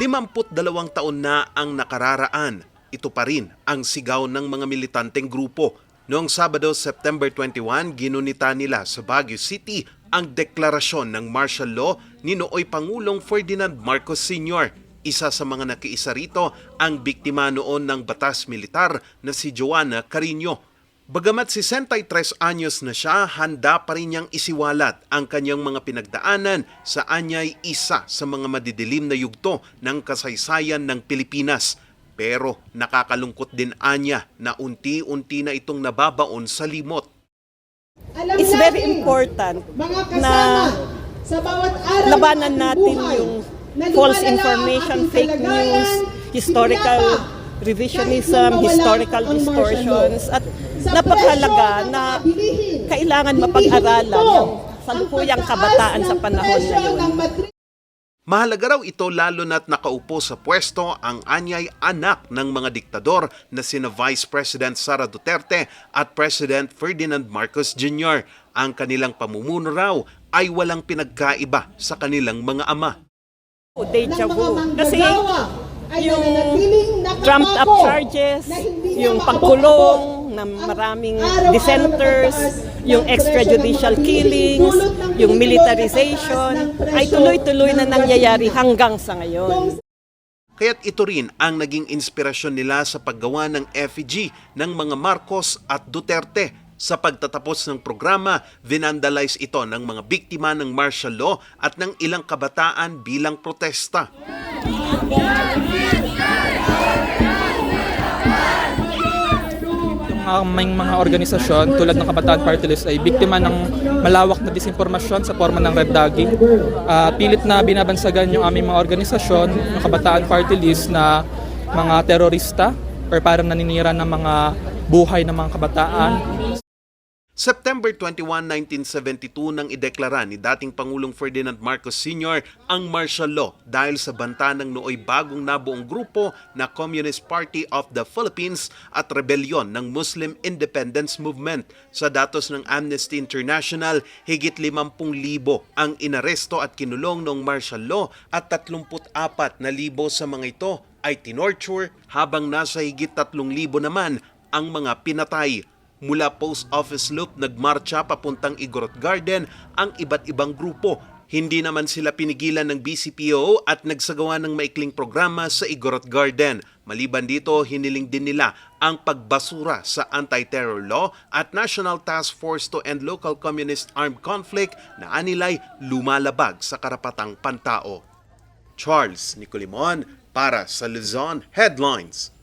52 taon na ang nakararaan. Ito pa rin ang sigaw ng mga militanteng grupo. Noong Sabado, September 21, ginunita nila sa Baguio City ang deklarasyon ng martial law ni Nooy Pangulong Ferdinand Marcos Sr. Isa sa mga nakiisa rito ang biktima noon ng batas militar na si Joanna Carino. Bagamat 63 anyos na siya, handa pa rin niyang isiwalat ang kanyang mga pinagdaanan sa anyay isa sa mga madidilim na yugto ng kasaysayan ng Pilipinas. Pero nakakalungkot din anya na unti-unti na itong nababaon sa limot. Alam It's very important mga kasama, na sa bawat araw labanan natin buhay, yung false information, fake news, historical revisionism, nang historical distortions, law. at napakahalaga ng na kailangan mapag-aralan yung salukuyang ang kabataan sa ng panahon ngayon. ng Mahalaga raw ito lalo na't nakaupo sa pwesto ang anyay anak ng mga diktador na sina Vice President Sara Duterte at President Ferdinand Marcos Jr. Ang kanilang pamumuno raw ay walang pinagkaiba sa kanilang mga ama. ng Deja vu. Kasi yung trumped up charges, yung pagkulong ng maraming dissenters, yung extrajudicial killings, yung militarization, ay tuloy-tuloy na ng nangyayari hanggang sa ngayon. Kaya't ito rin ang naging inspirasyon nila sa paggawa ng effigy ng mga Marcos at Duterte. Sa pagtatapos ng programa, vinandalize ito ng mga biktima ng martial law at ng ilang kabataan bilang protesta. Yung mga, may mga organisasyon tulad ng Kabataan Party List ay biktima ng malawak na disinformasyon sa forma ng red dagging. Ah, pilit na binabansagan yung aming mga organisasyon, yung Kabataan Party List na mga terorista or parang naninira ng mga buhay ng mga kabataan. September 21, 1972 nang ideklara ni dating Pangulong Ferdinand Marcos Sr. ang martial law dahil sa banta ng nooy bagong nabuong grupo na Communist Party of the Philippines at rebelyon ng Muslim Independence Movement. Sa datos ng Amnesty International, higit 50,000 ang inaresto at kinulong noong martial law at 34,000 sa mga ito ay tinorture habang nasa higit 3,000 naman ang mga pinatay. Mula Post Office Loop nagmarcha papuntang Igorot Garden ang iba't ibang grupo. Hindi naman sila pinigilan ng BCPO at nagsagawa ng maikling programa sa Igorot Garden. Maliban dito, hiniling din nila ang pagbasura sa anti-terror law at National Task Force to End Local Communist Armed Conflict na anilay lumalabag sa karapatang pantao. Charles Nicolimon para sa Luzon Headlines.